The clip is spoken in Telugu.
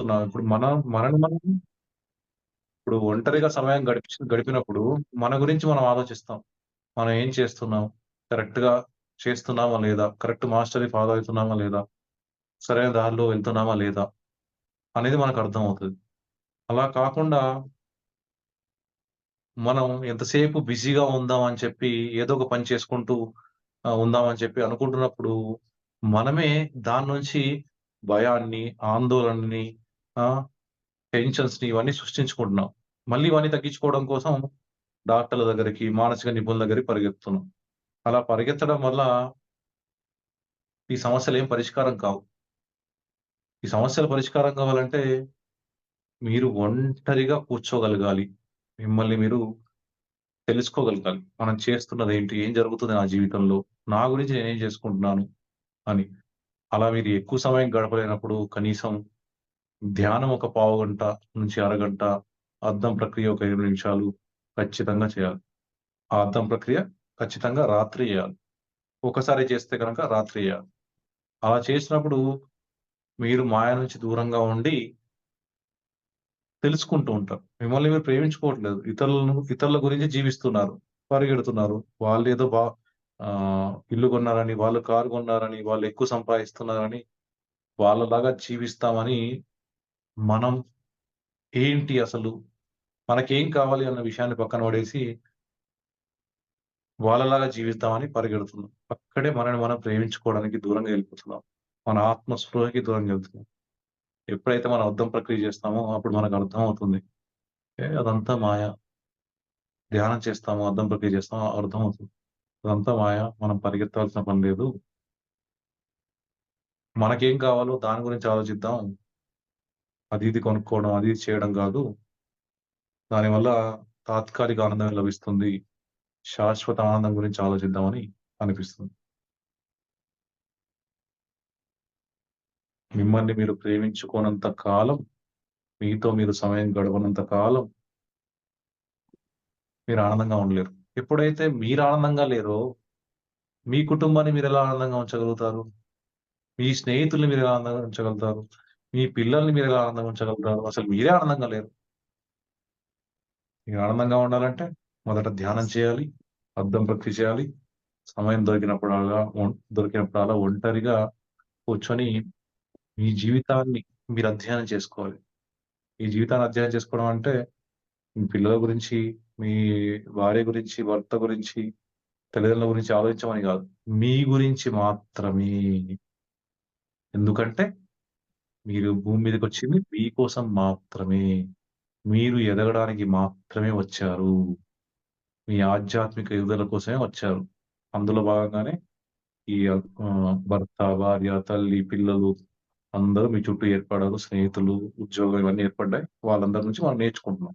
చేస్తున్నాం. ఇప్పుడు మన మనని మనం ఇప్పుడు ఒంటరిగా సమయం గడిపి గడిపినప్పుడు మన గురించి మనం ఆలోచిస్తాం. మనం ఏం చేస్తున్నాం? కరెక్ట్‌గా చేస్తున్నామా లేదా? కరెక్ట్ మాస్టర్‌ని ఫాలో అవుతున్నామా లేదా? సరైన దారిలో వెళ్తున్నామా లేదా? అనేది మనకు అర్థమవుతుంది అలా కాకుండా మనం ఎంతసేపు బిజీగా ఉందాం అని చెప్పి ఏదో ఒక పని చేసుకుంటూ ఉందామని ఉందాం అని చెప్పి అనుకుంటున్నప్పుడు మనమే దాని నుంచి భయాన్ని, ఆందోళనని టెన్షన్స్‌ని ఇవన్నీ సృష్టించుకుంటున్నాం. మళ్ళీ ఇవన్నీ తగ్గించుకోవడం కోసం డాక్టర్ల దగ్గరికి, మానసిక నిపుణుల దగ్గరికి పరిగెత్తుతున్నాం. అలా పరిగెత్తడం వల్ల ఈ సమస్యలు ఏం పరిష్కారం కావు. ఈ సమస్యల పరిష్కారం కావాలంటే మీరు ఒంటరిగా కూర్చోగలగాలి. మిమ్మల్ని మీరు తెలుసుకోగలగాలి. మనం చేస్తున్నది ఏంటి ఏం జరుగుతుంది నా జీవితంలో? నా గురించి నేనేం చేసుకుంటున్నాను? అని. అలా మీరు ఎక్కువ సమయం గడపలేనప్పుడు కనీసం ధ్యానం ఒక పావుగంట నుంచి అరగంట, అద్దం ప్రక్రియ ఒక 20 నిమిషాలు ఖచ్చితంగా చేయాలి. ఆ అద్దం ప్రక్రియ ఖచ్చితంగా రాత్రి చేయాలి. ఒకసారి చేస్తే కనుక రాత్రి చేయాలి. అలా చేసినప్పుడు మీరు మాయ నుంచి దూరంగా ఉండి తెలుసుకుంటూ ఉంటారు. మిమ్మల్ని మీరు ప్రేమించుకోవట్లేదు. ఇతరులను ఇతరుల గురించి జీవిస్తున్నారు. పరిగెడుతున్నారు. వాళ్ళేదో బా ఇల్లు కొన్నారని, వాళ్ళు కారు కొన్నారని, వాళ్ళు ఎక్కువ సంపాదిస్తున్నారని, వాళ్ళలాగా జీవిస్తామని మనం ఏంటి అసలు? మనకేం కావాలి అన్న విషయాన్ని పక్కన పడేసి వాళ్ళలాగా జీవిస్తామని పరిగెడుతున్నాం. అక్కడే మనల్ని మనం ప్రేమించుకోవడానికి దూరంగా వెళ్ళిపోతున్నాం. మన ఆత్మస్పృహకి దూరంగా వెళ్తున్నాం. ఎప్పుడైతే మనం అర్థం ప్రక్రియ చేస్తామో అప్పుడు మనకు అర్థమవుతుంది. ఏ అదంతా మాయ. ధ్యానం చేస్తాము, అర్థం ప్రక్రియ చేస్తాము అర్థమవుతుంది. అదంతా మాయ. మనం పరిగెత్తాల్సిన పని లేదు. మనకేం కావాలో దాని గురించి ఆలోచిద్దాం. అది ఇది కొనుక్కోవడం, అది ఇది చేయడం కాదు. దానివల్ల తాత్కాలిక ఆనందమే లభిస్తుంది. శాశ్వత ఆనందం గురించి ఆలోచిద్దామని అనిపిస్తుంది. మిమ్మల్ని మీరు ప్రేమించుకోనంత కాలం, మీతో మీరు సమయం గడవనంత కాలం మీరు ఆనందంగా ఉండలేరు. ఎప్పుడైతే మీరు ఆనందంగా లేరో, మీ కుటుంబాన్ని మీరు ఎలా ఆనందంగా ఉంచగలుగుతారు? మీ స్నేహితుల్ని మీరు ఎలా ఆనందంగా ఉంచగలుగుతారు? మీ పిల్లల్ని మీరెలా ఆనందంగా ఉంచగలుగుతారు? అసలు మీరే ఆనందంగా లేరు. మీరు ఆనందంగా ఉండాలంటే మొదట ధ్యానం చేయాలి. అర్థం ప్రక్రియ చేయాలి. సమయం దొరికినప్పుడల్లా దొరికినప్పుడల్లా ఒంటరిగా కూర్చొని మీ జీవితాన్ని మీరు అధ్యయనం చేసుకోవాలి. ఈ జీవితాన్ని అధ్యయనం చేసుకోవడం అంటే మీ పిల్లల గురించి, మీ భార్య గురించి, భర్త గురించి, తల్లిదండ్రుల గురించి ఆలోచించమని కాదు. మీ గురించి మాత్రమే. ఎందుకంటే మీరు భూమి మీదకి వచ్చింది మీకోసం మాత్రమే. మీరు ఎదగడానికి మాత్రమే వచ్చారు. మీ ఆధ్యాత్మిక ఎదుగుదల కోసమే వచ్చారు. అందులో భాగంగానే ఈ భర్త, భార్య, తల్లి, పిల్లలు అందరూ మీ చుట్టూ ఏర్పడారు. స్నేహితులు, ఉద్యోగం ఇవన్నీ ఏర్పడ్డాయి. వాళ్ళందరి నుంచి మనం నేర్చుకుంటున్నాం.